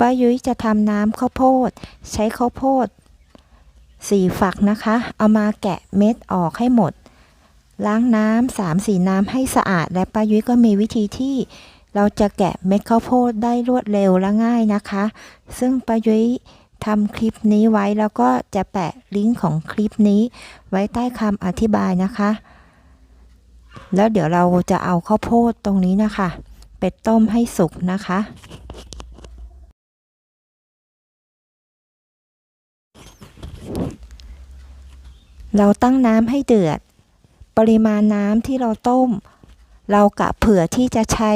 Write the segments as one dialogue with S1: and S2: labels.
S1: ป้ายุ้ยจะทำน้ำข้าวโพด ใช้ข้าวโพดสี่ฝักนะคะ เอามาแกะเม็ดออกให้หมด ล้างน้ำสามสีน้ำให้สะอาด และป้ายุ้ยก็มีวิธีที่เราจะแกะเม็ดข้าวโพดได้รวดเร็วและง่ายนะคะ ซึ่งป้ายุ้ยทำคลิปนี้ไว้แล้วก็จะแปะลิงก์ของคลิปนี้ ไว้ใต้คำอธิบายนะคะ แล้วเดี๋ยวเราจะเอาข้าวโพดตรงนี้นะคะ ไปต้มให้สุกนะคะ เราตั้งน้ำให้เดือด ปริมาณน้ำที่เราต้ม เรากะเผื่อที่จะใช้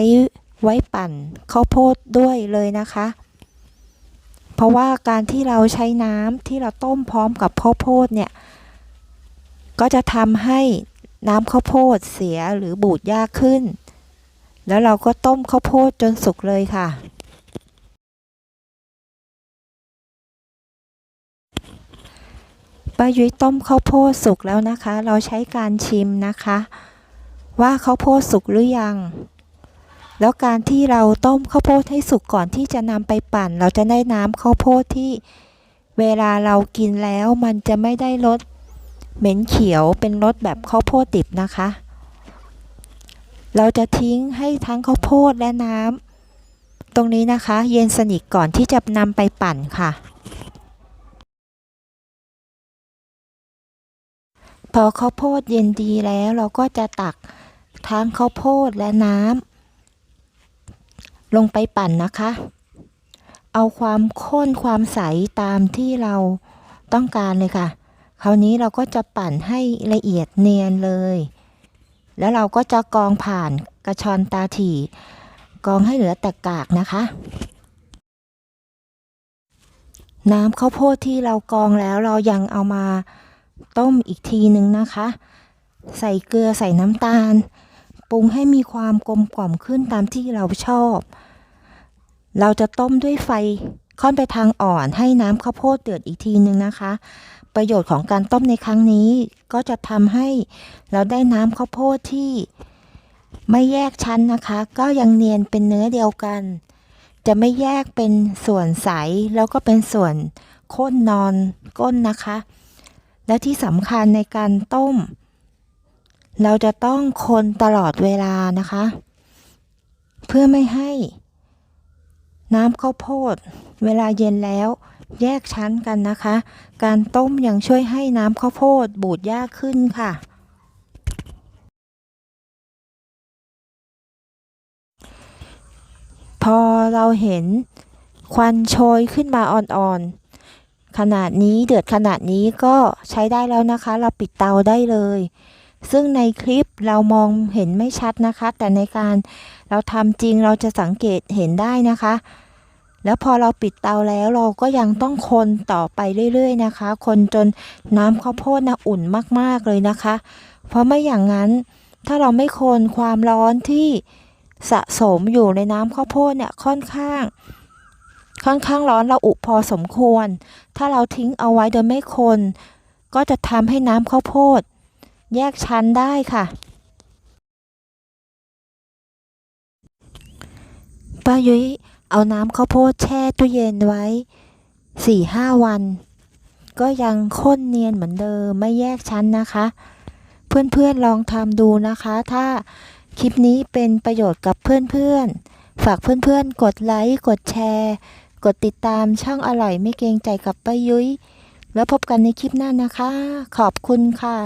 S1: ไว้ปั่นข้าวโพดด้วยเลยนะคะ เพราะว่าการที่เราใช้น้ำที่เราต้มพร้อมกับข้าวโพดเนี่ย ก็จะทำให้น้ำข้าวโพดเสียหรือบูดยากขึ้น แล้วเราก็ต้มข้าวโพดจนสุกเลยค่ะ ป้ายุ้ยต้มข้าวโพดสุกแล้วนะคะ เราใช้การชิมนะคะ ว่าข้าวโพดสุกหรือยัง แล้วการที่เราต้มข้าวโพดให้สุกก่อนที่จะนำไปปั่น เราจะได้น้ำข้าวโพดที่เวลาเรากินแล้วมันจะไม่ได้รสเหม็นเขียวเป็นรสแบบข้าวโพดดิบนะคะ เราจะทิ้งให้ทั้งข้าวโพดและน้ำตรงนี้นะคะ เย็นสนิทก่อนที่จะนำไปปั่นค่ะ พอข้าวโพดเย็นดีแล้วเราก็จะตักทั้งข้าวโพดและน้ำลงไปปั่นนะคะ เอาความข้นความใสตามที่เราต้องการเลยค่ะ คราวนี้เราก็จะปั่นให้ละเอียดเนียนเลย แล้วเราก็จะกรองผ่านกระชอนตาถี่กรองให้เหลือแต่กากนะคะ น้ำข้าวโพดที่เรากรองแล้วเรายังเอามา ต้มอีกทีนึงนะคะ ใส่เกลือใส่น้ำตาล ปรุงให้มีความกลมกล่อมขึ้นตามที่เราชอบ เราจะต้มด้วยไฟค่อนไปทางอ่อนให้น้ำข้าวโพดเดือดอีกทีนึงนะคะ ประโยชน์ของการต้มในครั้งนี้ ก็จะทำให้เราได้น้ำข้าวโพดที่ไม่แยกชั้นนะคะ ก็ยังเนียนเป็นเนื้อเดียวกัน จะไม่แยกเป็นส่วนใสแล้วก็เป็นส่วนข้นนอนก้นนะคะ และที่สำคัญในการต้ม เราจะต้องคนตลอดเวลานะคะ เพื่อไม่ให้ น้ำข้าวโพด เวลาเย็นแล้ว แยกชั้นกันนะคะ การต้มยังช่วยให้น้ำข้าวโพดบูดยากขึ้นค่ะพอเราเห็นควันโชยขึ้นมาอ่อนๆ ขนาดนี้เดือดขนาดนี้ก็ใช้ได้แล้วนะคะ เราปิดเตาได้เลย ซึ่งในคลิปเรามองเห็นไม่ชัดนะคะ แต่ในการเราทำจริงเราจะสังเกตเห็นได้นะคะ แล้วพอเราปิดเตาแล้วเราก็ยังต้องคนต่อไปเรื่อยๆนะคะ คนจนน้ำข้าวโพดนะอุ่นมากๆเลยนะคะ เพราะไม่อย่างนั้นถ้าเราไม่คนความร้อนที่สะสมอยู่ในน้ำข้าวโพดเนี่ยค่อนข้าง ค่อนข้างร้อนระอุพอสมควร ถ้าเราทิ้งเอาไว้โดยไม่คน ก็จะทำให้น้ำข้าวโพด แยกชั้นได้ค่ะป้ายุ้ยเอาน้ำข้าวโพดแช่ตู้เย็นไว้สี่ห้าวัน ก็ยังข้นเนียนเหมือนเดิมไม่แยกชั้นนะคะ เพื่อนๆลองทำดูนะคะ ถ้าคลิปนี้เป็นประโยชน์กับเพื่อนๆ ฝากเพื่อนๆ กดไลค์ กดแชร์ กดติดตามช่องอร่อยไม่เกรงใจกับป้ายุ้ย แล้วพบกันในคลิปหน้านะคะ ขอบคุณค่ะ